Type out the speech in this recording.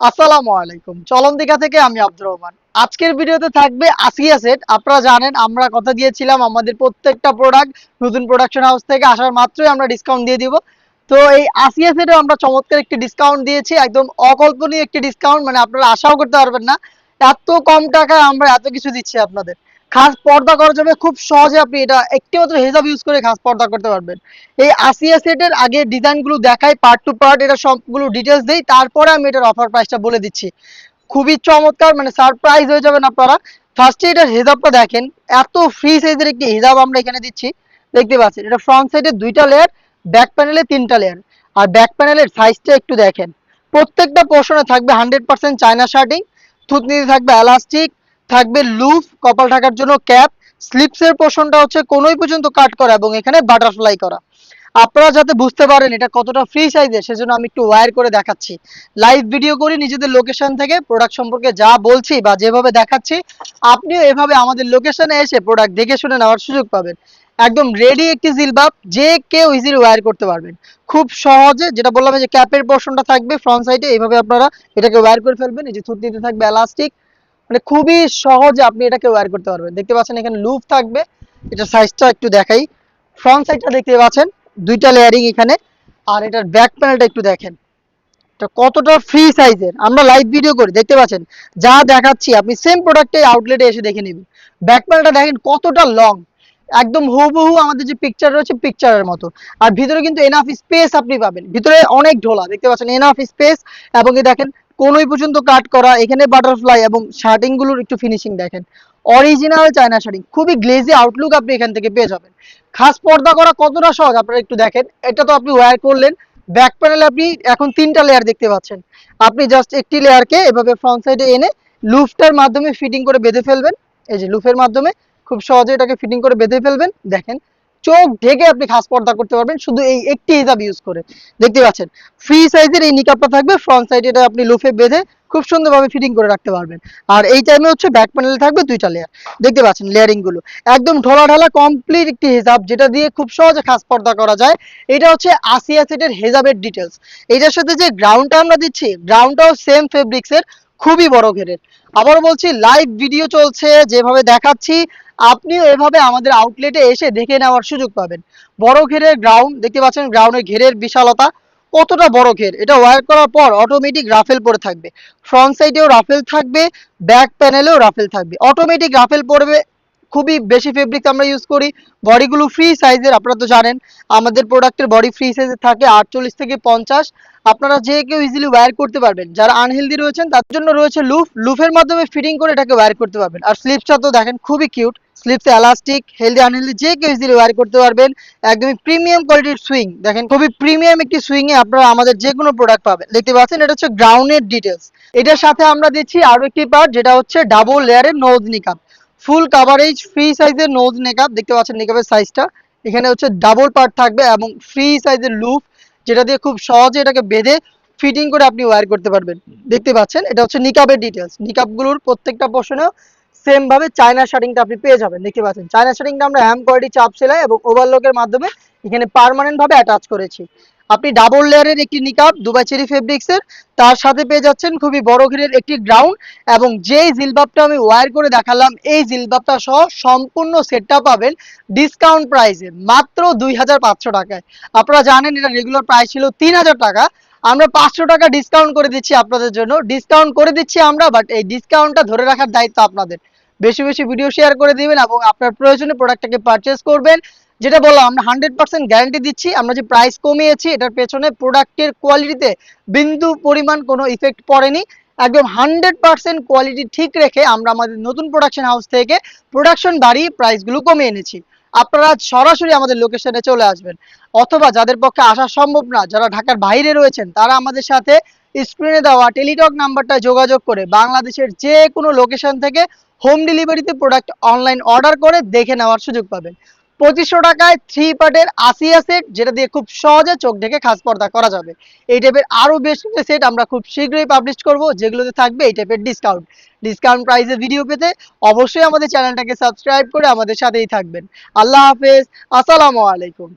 আসসালামু আলাইকুম। চলন দিঘা থেকে আমি আব্দুর রহমান। আজকের ভিডিওতে থাকবে আসিয়া সেট আপনারা জানেন, আমরা কথা দিয়েছিলাম আমাদের প্রত্যেকটা প্রোডাক্ট নতুন প্রোডাকশন হাউস থেকে আসার মাত্রই আমরা ডিসকাউন্ট দিয়ে দিব। তো এই আসিয়া সেটে আমরা চমৎকার একটি ডিসকাউন্ট দিয়েছি, একদম অকল্পনীয় একটি ডিসকাউন্ট মানে আপনারা আশাও করতে পারবেন না। এত কম টাকায় আমরা এত কিছু দিচ্ছি আপনাদের। খাস পর্দা করার জন্য খুব সহজে আপনি এটা একটি মাত্র হেজাব ইউজ করে খাস পর্দা করতে পারবেন। এই আসিয়া সেটের আগে ডিজাইনগুলো দেখাই পার্ট টু পার্ট এটা সবগুলো ডিটেলস দেই, তারপরে আমি এটার অফার প্রাইসটা বলে দিচ্ছি। খুবই চমৎকার মানে সারপ্রাইজ হয়ে যাবেন আপনারা। ফার্স্টে এটার হেজাবটা দেখেন, এত ফ্রি সাইজের একটি হেজাব আমরা এখানে দিচ্ছি। দেখতে পাচ্ছেন, এটা ফ্রন্ট সাইডে দুইটা লেয়ার ব্যাক প্যানেলে তিনটা লেয়ার আর ব্যাক প্যানেলের সাইজটা একটু দেখেন। প্রত্যেকটা পোর্শনে থাকবে হান্ড্রেড পার্সেন্ট চায়না শার্টিং থুতনিতে থাকবে এলাস্টিক থাকবে লুফ, কপাল ঢাকার জন্য ক্যাপ স্লিপসের পোর্শনটা হচ্ছে কোনোই পর্যন্ত কাট করা এবং এখানে বাটারফ্লাই করা। আপনারা যাতে বুঝতে পারেন এটা কতটা ফ্রি সাইজের সেজন্য আমি একটু ওয়্যার করে দেখাচ্ছি। লাইভ ভিডিও করি নিজেদের লোকেশন থেকে প্রোডাক্ট সম্পর্কে যা বলছি বা যেভাবে দেখাচ্ছি, আপনিও এভাবে আমাদের লোকেশনে এসে প্রোডাক্ট দেখে শুনে নেওয়ার সুযোগ পাবেন। একদম রেডি একটি জিলবাব, যে কেউ ইজিলি ওয়্যার করতে পারবেন। খুব সহজে, যেটা বললাম যে ক্যাপের পোর্শনটা থাকবে ফ্রন্ট সাইডে এইভাবে আপনারা এটাকে ওয়্যার করে ফেলবেন, এই যে থুতনিতে থাকবে এলাস্টিক মানে খুবই সহজে আপনি এটাকে ওয়্যার করতে পারবেন। দেখতে পাচ্ছেন এখানে লুপ থাকবে। এটা সাইজটা একটু দেখাই। ফ্রন্ট সাইডটা দেখতে পাচ্ছেন, দুইটা লেয়ারিং এখানে। আর এটার ব্যাক প্যানেলটা একটু দেখেন। এটা কতটা ফ্রি সাইজের আমরা লাইভ ভিডিও করি, দেখতে পাচ্ছেন? যা দেখাচ্ছি, আপনি সেম প্রোডাক্টে আউটলেটে এসে দেখে নেবেন। ব্যাক প্যানেলটা দেখেন কতটা লং একদম হুবহু আমাদের যে পিকচার রয়েছে পিকচারের মতো। আর ভিতরে কিন্তু এনাফ স্পেস আপনি পাবেন। ভিতরে অনেক ঢোলা, দেখতে পাচ্ছেন? এনাফ স্পেস এবং দেখেন কোনোই পর্যন্ত কাট করা, এখানে বাটারফ্লাই এবং শার্টিংগুলোর একটু ফিনিশিং দেখেন। অরিজিনাল চায়না শার্টিং খুবই গ্লেজি আউটলুক আপনি এখান থেকে পেয়ে যাবেন। খাস পর্দা করা কতটা সহজ, আপনারা একটু দেখেন। এটা তো আপনি ওয়্যার করলেন ব্যাক প্যানেলে আপনি এখন তিনটা লেয়ার দেখতে পাচ্ছেন। আপনি জাস্ট একটি লেয়ারকে এভাবে ফ্রন্ট সাইডে এনে লুফটার মাধ্যমে ফিটিং করে বেঁধে ফেলবেন। এই যে লুফের মাধ্যমে খুব সহজে এটাকে ফিটিং করে বেঁধে ফেলবেন। দেখেন চোখ ঢেকে আপনি খাস পর্দা করতে পারবেন, শুধু এই একটি হিসাব ইউজ করে। দেখতে পাচ্ছেন ফ্রি সাইজের এই নিকাপটা থাকবে ফ্রন্ট সাইডে এটা আপনি লুফে বেঁধে খুব সুন্দরভাবে ফিটিং করে রাখতে পারবেন। আর এই টাইমে হচ্ছে ব্যাক প্যানেলে থাকবে দুইটা লেয়ার দেখতে পাচ্ছেন লেয়ারিংগুলো। একদম ঢোলা ঢালা কমপ্লিট একটি হিসাব যেটা দিয়ে খুব সহজে খাস পর্দা করা যায়। এটা হচ্ছে আসিয়া সেটের হেজাবের ডিটেলস এটার সাথে যে গ্রাউন্ডটা আমরা দিচ্ছি গ্রাউন্ডটাও সেম ফেব্রিক্সের খুবই বড় ঘেরের। আবার বলছি লাইভ ভিডিও চলছে, যেভাবে দেখাচ্ছি, আপনিও এভাবে আমাদের আউটলেটে এসে দেখে নেওয়ার সুযোগ পাবেন। বড় ঘেরের গ্রাউন্ড দেখতে পাচ্ছেন গ্রাউন্ডের ঘেরের বিশালতা, কতটা বড় ঘের। এটা ওয়ার করার পর অটোমেটিক রাফেল পরে থাকবে। ফ্রন্ট সাইডেও রাফেল থাকবে ব্যাক প্যানেলেও রাফেল থাকবে। অটোমেটিক রাফেল পড়বে খুবই বেশি ফেব্রিক আমরা ইউজ করি। বডিগুলো ফ্রি সাইজের আপনারা তো জানেন। আমাদের প্রোডাক্টের বডি ফ্রি সাইজের থাকে আটচল্লিশ থেকে পঞ্চাশ। আপনারা যে কেউ ইজিলি ওয়্যার করতে পারবেন। যারা আনহেলদি রয়েছেন, তার জন্য রয়েছে লুফ লুফের মাধ্যমে ফিটিং করে এটাকে ওয়্যার করতে পারবেন। আর স্লিপসটা তো দেখেন, খুবই কিউট স্লিপসে এলাস্টিক হেলদি আনহেলদি যে কেউ ইজিলি ওয়্যার করতে পারবেন। একদমই প্রিমিয়াম কোয়ালিটির সুইং দেখেন, খুবই প্রিমিয়াম একটি সুইং এ আপনারা আমাদের যে কোনো প্রোডাক্ট পাবেন। দেখতে পাচ্ছেন, এটা হচ্ছে গ্রাউন্ডের ডিটেলস এটার সাথে আমরা দিচ্ছি আরও একটি পার্ট যেটা হচ্ছে ডাবল লেয়ারের নোজ নিকাপ ফুল কাভারেজ ফ্রি সাইজের নোজ নেকআপ দেখতে পাচ্ছেন নেকআপের সাইজটা এখানে হচ্ছে ডাবল পার্ট থাকবে এবং ফ্রি সাইজের লুপ যেটা দিয়ে খুব সহজে এটাকে বেঁধে ফিটিং করে আপনি ওয়ার করতে পারবেন। দেখতে পাচ্ছেন? এটা হচ্ছে নিকাবের ডিটেলস নিকাবগুলোর প্রত্যেকটা পোর্শনেও সেম ভাবে চায়না শার্টিংটা আপনি পেয়ে যাবেন। দেখতে পাচ্ছেন? চায়না শার্টিংটা আমরা হ্যাম কোয়ালিটি চাপ সেলাই এবং ওভারলকের মাধ্যমে এখানে পার্মানেন্ট ভাবে অ্যাটাচ করেছি। আপনি ডাবল লেয়ারের একটি নিকাব দুবাই চেরি ফেব্রিক্সের তার সাথে পেয়ে যাচ্ছেন খুবই বড় ঘিরের একটি গ্রাউন্ড এবং যেই জিলবাবটা আমি ওয়্যার করে দেখালাম, এই জিলবাবটা সহ সম্পূর্ণ সেটটা পাবেন ডিসকাউন্ট প্রাইসে মাত্র দুই হাজার পাঁচশো টাকায়। আপনারা জানেন এটা রেগুলার প্রাইস ছিল তিন হাজার টাকা। আমরা পাঁচশো টাকা ডিসকাউন্ট করে দিচ্ছি আপনাদের জন্য। ডিসকাউন্ট করে দিচ্ছি আমরা বাট এই ডিসকাউন্টটা ধরে রাখার দায়িত্ব আপনাদের। বেশি বেশি ভিডিও শেয়ার করে দিবেন এবং আপনার প্রয়োজনে প্রোডাক্টটাকে পারচেস করবেন। যেটা বললাম, আমরা হান্ড্রেড পার্সেন্ট গ্যারান্টি দিচ্ছি, আমরা যে প্রাইস কমিয়েছি, এটার পেছনে প্রোডাক্টের কোয়ালিটিতে বিন্দু পরিমাণ কোনো ইফেক্ট পড়েনি। একদম হান্ড্রেড পার্সেন্ট কোয়ালিটি ঠিক রেখে আমরা আমাদের নতুন প্রোডাকশন হাউস থেকে প্রোডাকশন বাড়িয়ে প্রাইসগুলো কমিয়ে এনেছি। আপনারা সরাসরি আমাদের লোকেশনে চলে আসবেন। অথবা যাদের পক্ষে আসা সম্ভব না, যারা ঢাকার বাইরে রয়েছেন, তারা আমাদের সাথে স্ক্রিনে দেওয়া টেলিটক নাম্বারটা যোগাযোগ করে বাংলাদেশের যে কোনো লোকেশন থেকে হোম ডেলিভারিতে প্রোডাক্ট অনলাইন অর্ডার করে দেখে নেওয়ার সুযোগ পাবেন। পঁচিশশো টাকায় থ্রি পার্টের আশি সেট যেটা দিয়ে খুব সহজে চোখ ঢেকে খাস পর্দা করা যাবে। এই টাইপের আরও বেশ কিছু সেট আমরা খুব শীঘ্রই পাবলিশ করব, যেগুলোতে থাকবে এই টাইপের ডিসকাউন্ট ডিসকাউন্ট প্রাইসে ভিডিও পেতে অবশ্যই আমাদের চ্যানেলটাকে সাবস্ক্রাইব করে আমাদের সাথেই থাকবেন। আল্লাহ হাফেজ, আসসালামু আলাইকুম।